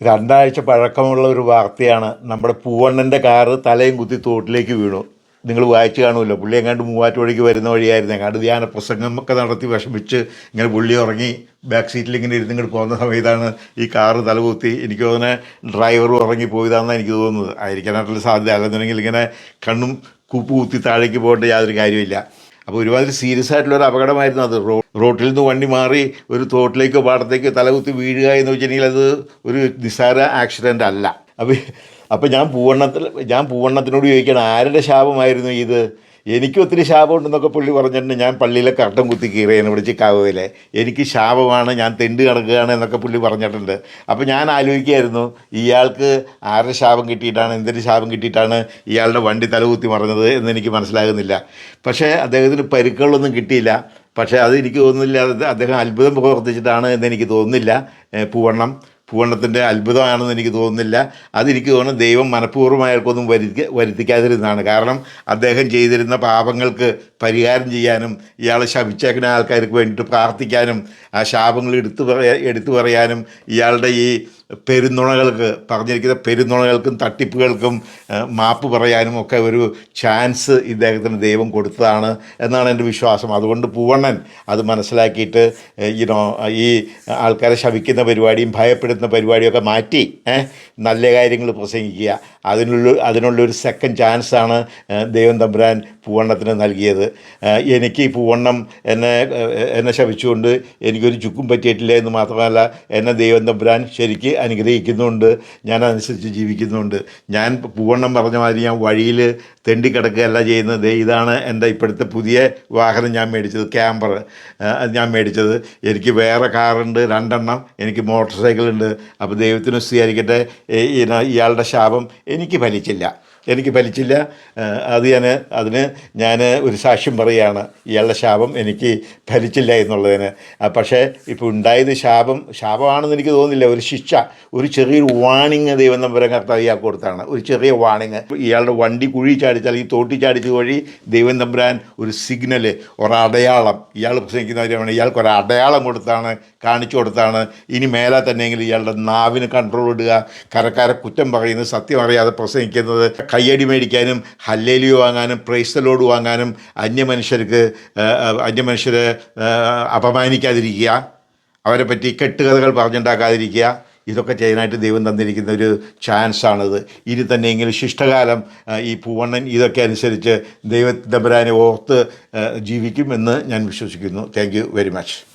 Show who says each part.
Speaker 1: രണ്ടാഴ്ച പഴക്കമുള്ള ഒരു വാർത്തയാണ്. നമ്മുടെ പൂവണ്ണന്റെ കാറ് തലയും കുത്തി തോട്ടിലേക്ക് വീണു. നിങ്ങൾ വായിച്ചു കാണുമല്ലോ പുള്ളി എങ്ങാണ്ട് മൂവാറ്റുപുഴയ്ക്ക് വരുന്ന വഴിയായിരുന്നു. എങ്ങാണ്ട് ധ്യാന പ്രസംഗമൊക്കെ നടത്തി വിഷമിച്ച് ഇങ്ങനെ പുള്ളി ഉറങ്ങി ബാക്ക് സീറ്റിൽ ഇങ്ങനെ ഇരുന്ന് ഇങ്ങോട്ട് പോകുന്ന സമയത്താണ് ഈ കാറ് തലകുത്തി എനിക്ക് തോന്നുന്നത് ഡ്രൈവർ ഉറങ്ങി പോയതാണെന്നാണ് എനിക്ക് തോന്നുന്നത്. ആയിരിക്കാനായിട്ടുള്ള സാധ്യത അല്ലെന്നുണ്ടെങ്കിൽ ഇങ്ങനെ കണ്ണും കൂപ്പ് കുത്തി താഴേക്ക് പോകേണ്ട യാതൊരു കാര്യമില്ല അപ്പോൾ ഒരുമാതിരി സീരിയസ് ആയിട്ടുള്ള ഒരു അപകടമായിരുന്നു അത്. റോട്ടിൽ നിന്ന് വണ്ടി മാറി ഒരു തോട്ടിലേക്ക് പാടത്തേക്ക് തലകുത്തി വീഴുക എന്ന് വെച്ചിട്ടുണ്ടെങ്കിൽ അത് ഒരു നിസ്സാര ആക്സിഡന്റ് അല്ല. അപ്പോൾ അപ്പോൾ ഞാൻ പൂവണ്ണത്തിൽ ഞാൻ പൂവണ്ണത്തിനോട് ചോദിക്കണം ആരുടെ ശാപമായിരുന്നു ഇത്? എനിക്ക് ഒത്തിരി ശാപമുണ്ടെന്നൊക്കെ പുള്ളി പറഞ്ഞിട്ടുണ്ട്. ഞാൻ പള്ളിയിലെ കട്ടം കുത്തി കീറിയാണ് ഇവിടെ ചിക്കാഗോയിലെ എനിക്ക് ശാപമാണ് ഞാൻ തെണ്ട് കിടക്കുകയാണ് എന്നൊക്കെ പുള്ളി പറഞ്ഞിട്ടുണ്ട്. അപ്പോൾ ഞാൻ ആലോചിക്കുകയായിരുന്നു ഇയാൾക്ക് ആരുടെ ശാപം കിട്ടിയിട്ടാണ് എന്തൊരു ശാപം കിട്ടിയിട്ടാണ് ഇയാളുടെ വണ്ടി തലകുത്തി മറഞ്ഞത് എന്ന് എനിക്ക് മനസ്സിലാകുന്നില്ല. പക്ഷേ അദ്ദേഹത്തിന് പരുക്കുകളൊന്നും കിട്ടിയില്ല. പക്ഷേ അത് എനിക്ക് തോന്നുന്നില്ല അദ്ദേഹം അത്ഭുതം പ്രവർത്തിച്ചിട്ടാണ് എന്നെനിക്ക് തോന്നുന്നില്ല. പൂവണ്ണം. പൂവണ്ണത്തിന്റെ അത്ഭുതമാണെന്ന് എനിക്ക് തോന്നുന്നില്ല. അതെനിക്ക് തോന്നുന്നു ദൈവം മനഃപൂർവമായവർക്കൊന്നും വരുത്തി വരുത്തിക്കാതിരുന്നതാണ്. കാരണം അദ്ദേഹം ചെയ്തിരുന്ന പാപങ്ങൾക്ക് പരിഹാരം ചെയ്യാനും ഇയാളെ ശപിച്ചേക്കുന്ന ആൾക്കാർക്ക് വേണ്ടിയിട്ട് പ്രാർത്ഥിക്കാനും ആ ശാപങ്ങൾ എടുത്തു പറയാ എടുത്തു പറയാനും ഇയാളുടെ ഈ പെരുന്നുണകൾക്ക് പറഞ്ഞിരിക്കുന്ന പെരുന്നുണകൾക്കും തട്ടിപ്പുകൾക്കും മാപ്പ് പറയാനും ഒക്കെ ഒരു ചാൻസ് ഇദ്ദേഹത്തിന് ദൈവം കൊടുത്തതാണ് എന്നാണ് എന്റെ വിശ്വാസം. അതുകൊണ്ട് പൂവണ്ണൻ അത് മനസ്സിലാക്കിയിട്ട് യുനോ ഈ ആൾക്കാരെ ശവിക്കുന്ന പരിപാടിയും ഭയപ്പെടുത്തുന്ന പരിപാടിയൊക്കെ മാറ്റി നല്ല കാര്യങ്ങൾ പ്രസംഗിക്കുക. അതിനുള്ള അതിനുള്ളൊരു സെക്കൻഡ് ചാൻസാണ് ദൈവം തമ്പുരാൻ പൂവണ്ണത്തിന് നൽകിയത്. എനിക്ക് പൂവണ്ണം എന്നെ എന്നെ ശവിച്ചുകൊണ്ട് എനിക്കൊരു ചുക്കും പറ്റിയിട്ടില്ല എന്ന് മാത്രമല്ല എന്നെ ദൈവം തമ്പുരാൻ ശരിക്ക് അനുഗ്രഹിക്കുന്നുണ്ട് ഞാൻ അതനുസരിച്ച് ജീവിക്കുന്നുണ്ട്. ഞാൻ പൂവണ്ണം പറഞ്ഞ മാതിരി ഞാൻ വഴിയിൽ തെണ്ടിക്കിടക്കുകയല്ല ചെയ്യുന്നത്. ഇതാണ് എന്റെ ഇപ്പോഴത്തെ പുതിയ വാഹനം ഞാൻ മേടിച്ചത് ക്യാമ്പർ. ഞാൻ മേടിച്ചത്. എനിക്ക് വേറെ കാറുണ്ട് രണ്ടെണ്ണം. എനിക്ക് മോട്ടോർ സൈക്കിളുണ്ട്. അപ്പോൾ ദൈവത്തിന് സ്വീകരിക്കട്ടെ ഇയാളുടെ ശാപം എനിക്ക് ഫലിച്ചില്ല. എനിക്ക് ഫലിച്ചില്ല. അത് ഞാൻ അതിന് ഞാൻ ഒരു സാക്ഷ്യം പറയുകയാണ്. ഇയാളുടെ ശാപം എനിക്ക് ഫലിച്ചില്ല എന്നുള്ളതിന്. പക്ഷേ ഇപ്പോൾ ഉണ്ടായത് ശാപം ശാപമാണെന്ന് എനിക്ക് തോന്നുന്നില്ല. ഒരു ശിക്ഷ ഒരു ചെറിയൊരു വാണിങ് ദൈവം നമ്പരം കർത്താവ് ഇയാൾക്ക് കൊടുത്താണ്. ഒരു ചെറിയ വാണിങ് ഇയാളുടെ വണ്ടി കുഴി ചാടിച്ച് അല്ലെങ്കിൽ തോട്ടി ചാടിച്ച് വഴി ദൈവം തമ്പുരാൻ ഒരു സിഗ്നൽ ഒരടയാളം ഇയാൾ പ്രസംഗിക്കുന്ന കാര്യമാണ് ഇയാൾക്ക് ഒരു അടയാളം കൊടുത്താണ് കാണിച്ചു കൊടുത്താണ്. ഇനി മേലെ തന്നെയെങ്കിലും ഇയാളുടെ നാവിന് കൺട്രോൾ ഇടുക. കരക്കാരെ കുറ്റം പറയുന്നത് സത്യം അറിയാതെ പ്രസംഗിക്കുന്നത്. കയ്യടി മേടിക്കാനും ഹല്ലേലിയോ വാങ്ങാനും പ്രൈസലോട് വാങ്ങാനും അന്യമനുഷ്യർക്ക് മനുഷ്യർക്ക് അന്യ അന്യമനുഷ്യരെ അപമാനിക്കാതിരിക്കുക. അവരെ പറ്റി കെട്ടുകഥകൾ പറഞ്ഞുണ്ടാക്കാതിരിക്കുക. ഇതൊക്കെ ചെയ്യാനായിട്ട് ദൈവം തന്നിരിക്കുന്ന ഒരു ചാൻസാണിത് ഇനി തന്നെയെങ്കിലും ശിഷ്ടകാലം ഈ പൂവണ്ണൻ ഇതൊക്കെ അനുസരിച്ച് ദൈവത്തമ്പരാനെ ഓർത്ത് ആ, ജീവിക്കുമെന്ന് ഞാൻ വിശ്വസിക്കുന്നു. Thank very much